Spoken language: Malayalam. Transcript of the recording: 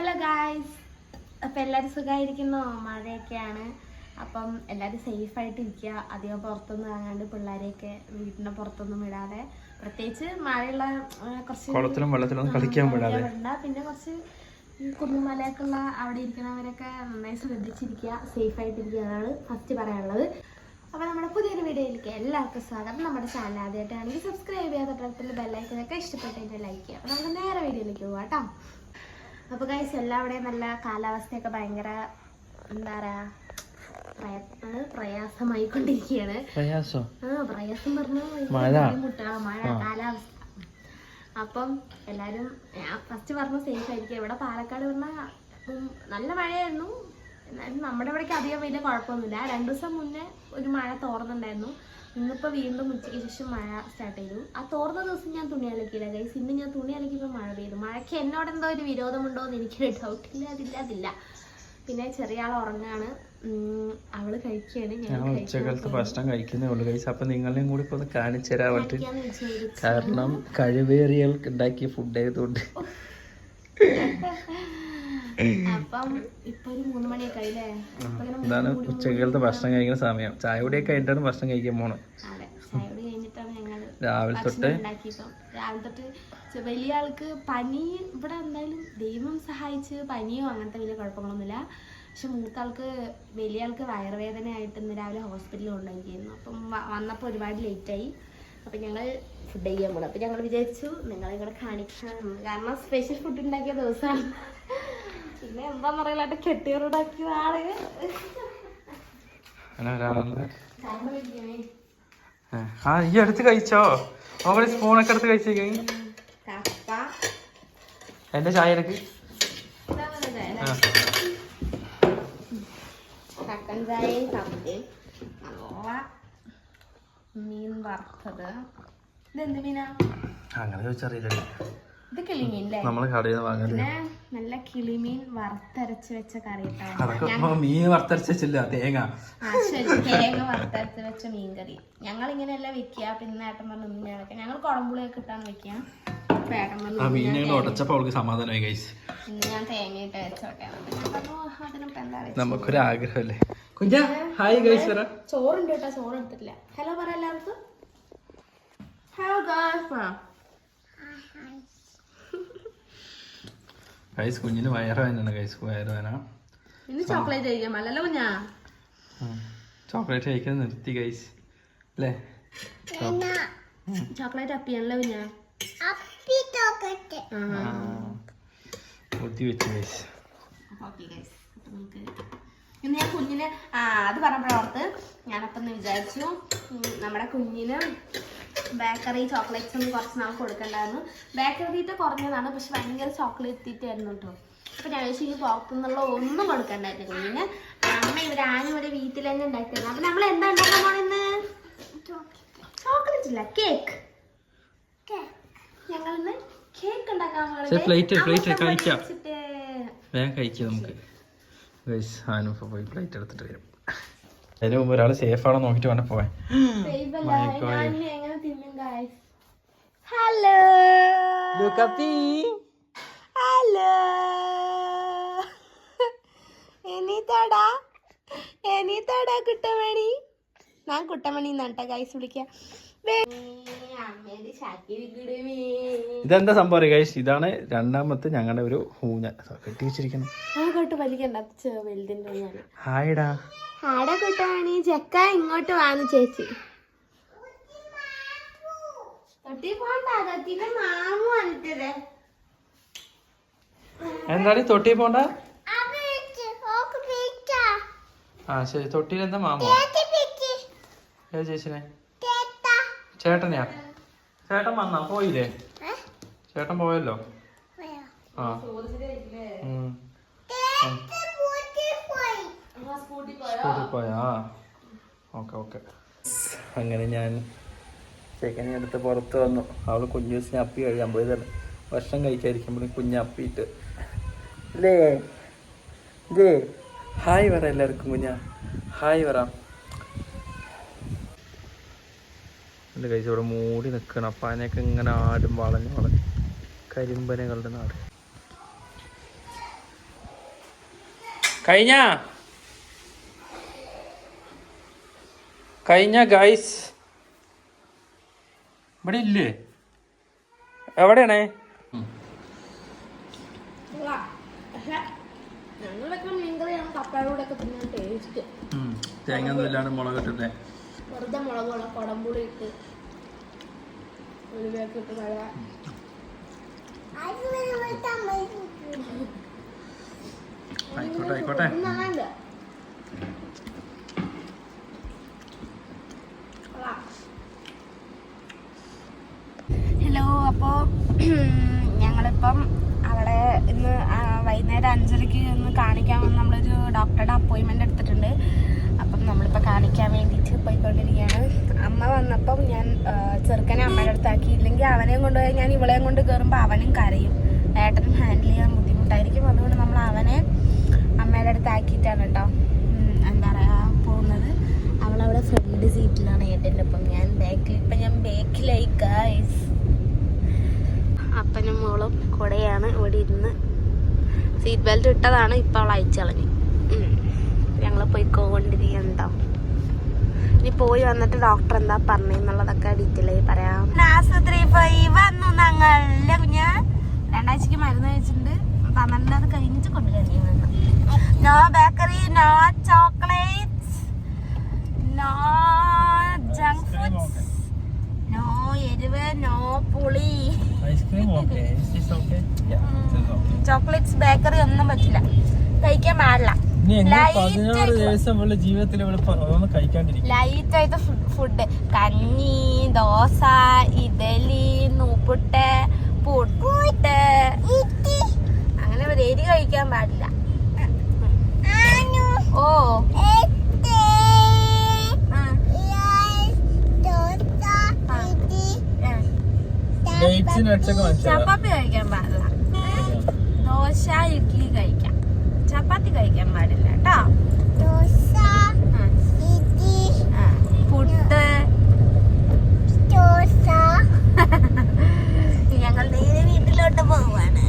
ഹലോ ഗായ്സ് അപ്പം എല്ലാവരും സുഖമായിരിക്കുന്നു മഴയൊക്കെയാണ്. അപ്പം എല്ലാവരും സേഫ് ആയിട്ട് ഇരിക്കുക അധികം പുറത്തൊന്നും ഇറങ്ങാണ്ട് പിള്ളേരെയൊക്കെ വീടിന്റെ പുറത്തൊന്നും വിടാതെ. പ്രത്യേകിച്ച് മഴയുള്ള കുറച്ച് കുളത്തിലും വെള്ളത്തിലൊന്നും കളിക്കാൻ വിടാതെ. പിന്നെ കുറച്ച് കുന്നുമലയൊക്കെ ഉള്ള അവിടെ ഇരിക്കുന്നവരൊക്കെ നന്നായി ശ്രദ്ധിച്ചിരിക്കുക. സേഫ് ആയിട്ടിരിക്കുക എന്നാണ് ഫസ്റ്റ് പറയാനുള്ളത്. അപ്പോൾ നമ്മുടെ പുതിയൊരു വീഡിയോയിലേക്ക് എല്ലാവർക്കും സ്വാഗതം. നമ്മുടെ ചാനൽ ആദ്യമായിട്ടാണെങ്കിൽ സബ്സ്ക്രൈബ് ചെയ്യാത്ത തൊട്ടടുത്തുള്ള ബെല്ലൈക്കനൊക്കെ ഇഷ്ടപ്പെട്ടതിന്റെ ലൈക്ക് ചെയ്യുക. അപ്പോൾ നമുക്ക് നേരെ വീഡിയോയിലേക്ക് പോകാം കേട്ടോ. അപ്പോൾ ഗൈസ് എല്ലാവിടെയും നല്ല കാലാവസ്ഥയൊക്കെ ഭയങ്കര എന്താ പറയുക പ്രയാസമായി പ്രയാസമായിക്കൊണ്ടിരിക്കുകയാണ്. പ്രയാസം? ആ പ്രയാസം പറഞ്ഞു മഴ. കാലാവസ്ഥ. അപ്പം എല്ലാരും ഞാൻ ഫസ്റ്റ് പറഞ്ഞു സേഫ് ആയിരിക്കും. ഇവിടെ പാലക്കാട് പറഞ്ഞാൽ നല്ല മഴയായിരുന്നു. എന്നാലും നമ്മുടെ ഇവിടേക്ക് അധികം വലിയ കുഴപ്പമൊന്നുമില്ല. രണ്ടു ദിവസം മുന്നേ ഒരു മഴ തോർന്നുണ്ടായിരുന്നു ഇന്നിപ്പോ വീണ്ടും ഉച്ചയ്ക്ക് ശേഷം മഴ സ്റ്റാർട്ട് ചെയ്തു. ആ തോർന്ന ദിവസം ഞാൻ തുണി അലക്കിയില്ല ഗൈസ് ഇന്ന് ഞാൻ തുണി മഴ എന്നോട് എന്തോ ഒരു വിരോധമുണ്ടോ എന്ന് എനിക്കൊരു ഡൗട്ടില്ല അതില്ല അതില്ല. പിന്നെ ചെറിയ ആൾ ഉറങ്ങാണ്. അവൾ കഴിക്കാണ് ഞാൻ ഉച്ചകാലത്ത് ഭക്ഷണം കഴിക്കുന്നേ ഉള്ളൂ കഴിച്ച് അപ്പൊ നിങ്ങളെയും കൂടി ഒന്ന് കാണിച്ചു തരാൻ വിചാരിച്ചു. കാരണം കഴിവേറിയൾക്ക് ഉണ്ടാക്കിയ ഫുഡ് ആയതുകൊണ്ട്. ഇതാണ് ഉച്ചകാലത്ത് ഭക്ഷണം കഴിക്കുന്ന സമയം. ചായ കൂടിയൊക്കെ കഴിഞ്ഞിട്ടാണ് ഭക്ഷണം കഴിക്കാൻ പോണത്. രാവിലെ തൊട്ട് ഭക്ഷണം രാവിലെ തൊട്ട് വലിയ ആൾക്ക് പനി ഇവിടെ എന്തായാലും ദൈവം സഹായിച്ച് പനിയോ അങ്ങനത്തെ വലിയ കുഴപ്പങ്ങളൊന്നുമില്ല. പക്ഷെ മൂത്ത ആൾക്ക് വലിയ ആൾക്ക് വയറുവേദനയായിട്ട് ഇന്ന് രാവിലെ ഹോസ്പിറ്റലിൽ കൊണ്ടുപോയിരിക്കുന്നു. അപ്പം വന്നപ്പോൾ ഒരുപാട് ലേറ്റായി അപ്പം ഞങ്ങൾ ഫുഡ് ചെയ്യാൻ പോകണം അപ്പം ഞങ്ങൾ വിചാരിച്ചു നിങ്ങളെ കൂടെ കാണിക്കാം. കാരണം സ്പെഷ്യൽ ഫുഡ് ഉണ്ടാക്കിയ ദിവസമാണ്. പിന്നെ എന്താന്ന് പറയലാട്ട് കെട്ടിയറുണ്ടാക്കിയതാണ് ആ ഈ അടുത്ത് കഴിച്ചോ. അവൾ സ്പൂണൊക്കെ എടുത്ത് കഴിച്ചേക്ക്. എന്റെ ചായ എടുക്ക്. മീൻ വറുത്തത്. ഇതെന്ത് മീനാ? അങ്ങനെ ചോദിച്ചറിയില്ലല്ലേ. ഇത് കിളിമീൻ അല്ലേ നമ്മൾ കടയിൽ നിന്ന് വാങ്ങാൻ പിന്നെ നല്ല കിളിമീൻ വറുത്തരച്ച് വെച്ച കറി കേട്ടോ മീൻ വറുത്തരച്ചില്ല തേങ്ങ. ആ ശരി തേങ്ങ വറുത്തരച്ച് വെച്ച മീൻ കറി ഞങ്ങൾ ഇങ്ങനെയല്ല വെക്കുക പിന്നെ ഏട്ടൻ പറഞ്ഞു ഞങ്ങൾ കുടമ്പുളിയൊക്കെ ഇട്ടാണ് വെക്കുക അപ്പൊ ആ പറഞ്ഞു മീൻ ഞങ്ങൾ ഉടച്ചപ്പോ അവൾക്ക് സമാധാനമായി കഴിച്ച് ഞാൻ തേങ്ങയിട്ട് വെച്ചോട്ടെ. എന്നിട്ട് ഞാൻ പറഞ്ഞു അതിനിപ്പോ എന്താ വെച്ചത്? നമുക്കൊരു ആഗ്രഹമല്ലേ കുഞ്ഞാ ഹായ് പറ ചോറുണ്ട് കേട്ടോ ചോറ് എടുത്തിട്ടില്ല. ഹലോ പറ എല്ലാവർക്കും. ഹലോ കൈസ് കുഞ്ഞിന് വയറുവേനാണ് കൈസ് വയറുവേന ഇനി ചോക്ലേറ്റ് കഴിക്കാൻ അല്ലല്ലോ കുഞ്ഞാ? ചോക്ലേറ്റ് കഴിക്കാൻ നിർത്തി കൈസ് അല്ലേ? ചോക്ലേറ്റ് അപ്പിയാണല്ലോ കുഞ്ഞാ? ബുദ്ധി വെച്ച് കൈസ് ഓക്കെ ഗൈസ് അപ്പം നമുക്ക് ഇന്ന് ഞാൻ കുഞ്ഞിന് ആ അത് പറഞ്ഞപ്പോഴോർത്ത് ഞാനപ്പം വിചാരിച്ചു നമ്മുടെ കുഞ്ഞിന് ബേക്കറി ചോക്ലേറ്റ്സ് ഒന്നും കുറച്ച് നാൾ കൊടുക്കണ്ടായിരുന്നു. ബേക്കറി തീറ്റ കുറഞ്ഞതാണ് പക്ഷെ ഭയങ്കര ചോക്ലേറ്റ് തീറ്റ ആയിരുന്നു കേട്ടോ അപ്പം ഞാൻ ചോദിച്ചു ഇനി പുറത്തുനിന്നുള്ള ഒന്നും കൊടുക്കണ്ടായിരുന്നു. കുഞ്ഞിന് അമ്മ ഇവിടെ ആരും ഇവിടെ വീട്ടിൽ തന്നെ ഉണ്ടാക്കിയിരുന്നു അപ്പം നമ്മൾ എന്താ ഉണ്ടാക്കാൻ പോണെന്ന് ചോക്ലേറ്റ് ഇല്ല കേക്ക്. ഞങ്ങൾ ഇന്ന് കേക്ക് ഉണ്ടാക്കാൻ വേഗം കഴിക്കാം നമുക്ക്. പോയി പ്ലേറ്റ് എടുത്തിട്ട് വരും. അതിന് മുമ്പ് ഒരാൾ സേഫ് ആണോ നോക്കിട്ട് വേണം പോവാൻ. തിന്നും guys? ഹലോ ഹലോ എനിത്തടാ എനിത്തടാ കുട്ടമണി. ഞാൻ കുട്ടമണി എന്നാട്ടാ ഗൈസ് വിളിക്കാം. ഇതെന്താ സംഭവം ഗൈസ് ഇതാണ് രണ്ടാമത്തെ ഞങ്ങളുടെ ഒരു ഊഞ്ഞ. കെട്ടി വെച്ചിരിക്കണം ഞാൻ ഹായ്ടാ ആടെ കുട്ടമണി ചെക്ക ഇങ്ങോട്ട് വാന്ന് ചേച്ചി തൊട്ടി പോണ്ട തൊട്ടിന്റെ മാമു വന്നിട്ടേ എന്താണ് തൊട്ടി പോണ്ട? ആ ശരി. തൊട്ടിയിൽ എന്താ മാമോ ഏ ചേച്ചിനെ? ചേട്ടനെയാ? ചേട്ടൻ വന്നാ പോയില്ലേ? ചേട്ടൻ പോയല്ലോ. ആ. പോയാ. Okay okay. അങ്ങനെ ഞാൻ ചേക്കനെ എടുത്ത് പുറത്ത് വന്നു. അവൾ കുഞ്ഞു ദിവസം അപ്പി കഴിയാൻ പോയതാണ് ഭക്ഷണം കഴിക്കാതിരിക്കുമ്പോഴും കുഞ്ഞ് അപ്പിയിട്ട് അല്ലേ ഇതേ ഹായ് പറ എല്ലാവർക്കും കുഞ്ഞ. ഹായ് പറ. എന്റെ കഴിച്ച് ഇവിടെ മൂടി നിൽക്കണം അപ്പാനൊക്കെ ഇങ്ങനെ ആടും വളഞ്ഞ് വളഞ്ഞ്. കരിമ്പനകളുടെ നാട്. കഴിഞ്ഞ? കഴിഞ്ഞ ഗൈസ് ഇവിടെ ഇല്ലേ എവിടെയാണേ തേങ്ങ ഒന്നും ഇല്ലാണ്ട് മുളക് ഇട്ടിട്ടേ. വെറുതെ മുളകുള്ള കുടംപുളി ഇട്ട്. ആയിക്കോട്ടെ ആയിക്കോട്ടെ ഒന്നാണ്ട് ഹലോ അപ്പോൾ ഞങ്ങളിപ്പം അവളെ ഇന്ന് ആ, വൈകുന്നേരം അഞ്ചരയ്ക്ക് ഒന്ന് കാണിക്കാൻ നമ്മളൊരു ഡോക്ടറുടെ അപ്പോയിൻമെന്റ് എടുത്തിട്ടുണ്ട്. അപ്പം നമ്മളിപ്പോൾ കാണിക്കാൻ വേണ്ടിയിട്ട് പോയിക്കൊണ്ടിരിക്കുകയാണ്. അമ്മ വന്നപ്പം ഞാൻ ചെറുക്കനെ അമ്മയുടെ അടുത്താക്കി. ഇല്ലെങ്കിൽ അവനെയും കൊണ്ടുപോയി ഞാൻ ഇവളെയും കൊണ്ട് കയറുമ്പോൾ അവനും കരയും. ഏട്ടനും ഹാൻഡിൽ ചെയ്യാൻ അതുകൊണ്ട് നമ്മൾ അവനെ അമ്മയുടെ അടുത്താക്കിയിട്ടാണ് കേട്ടോ ഉം, എന്താ പറയുക പോകുന്നത് അവളവിടെ ഫ്രണ്ട് സീറ്റിലാണ് ഏട്ടന്റെ ഒപ്പം ഞാൻ ബാക്കിൽ ഇപ്പം ഞാൻ ബാക്കിലായി ഗായ്സ് അപ്പനും മോളും കൂടെയാണ് ഇവിടെ ഇരുന്ന് സീറ്റ് ബെൽറ്റ് ഇട്ടതാണ് ഇപ്പം അവൾ അയച്ചു കളഞ്ഞു ഞങ്ങൾ പോയിക്കോണ്ടിരിക്കണ്ടോ ഇനി പോയി വന്നിട്ട് ഡോക്ടർ എന്താ പറഞ്ഞെന്നുള്ളതൊക്കെ ഡീറ്റെയിൽ ആയി പറയാം. ആശുപത്രി പോയി വന്നു ഞങ്ങൾ കുഞ്ഞ രണ്ടാഴ്ചക്ക് മരുന്ന് കഴിച്ചിട്ടുണ്ട്. പന്ത്രണ്ട് അത് കഴിഞ്ഞിട്ട് കൊണ്ട് no bakery no chocolates no junk foods no എരിവ് നോ പുളി. ചോക്ലേറ്റ്സ് ബേക്കറി ഒന്നും പറ്റില്ല. കഴിക്കാൻ പാടില്ല. ലൈറ്റ് ആയിട്ട് ഫുഡ് കഞ്ഞി ദോശ ഇഡലി നൂപ്പുട്ട് പുട്ട് അങ്ങനെ എരി കഴിക്കാൻ പാടില്ല. ഓ ആ. ആ. ഡേറ്റ്സ് നട്സൊക്കെ മനസ്സിലാവും ചപ്പാത്തി കഴിക്കാൻ പാടില്ല. ദോശ ഇഡ്ഡലി കഴിക്കാം. ചപ്പാത്തി കഴിക്കാൻ പാടില്ല കേട്ടോ. പുട്ട്. ഞങ്ങൾ നേരെ വീട്ടിലോട്ട് പോവാണ്.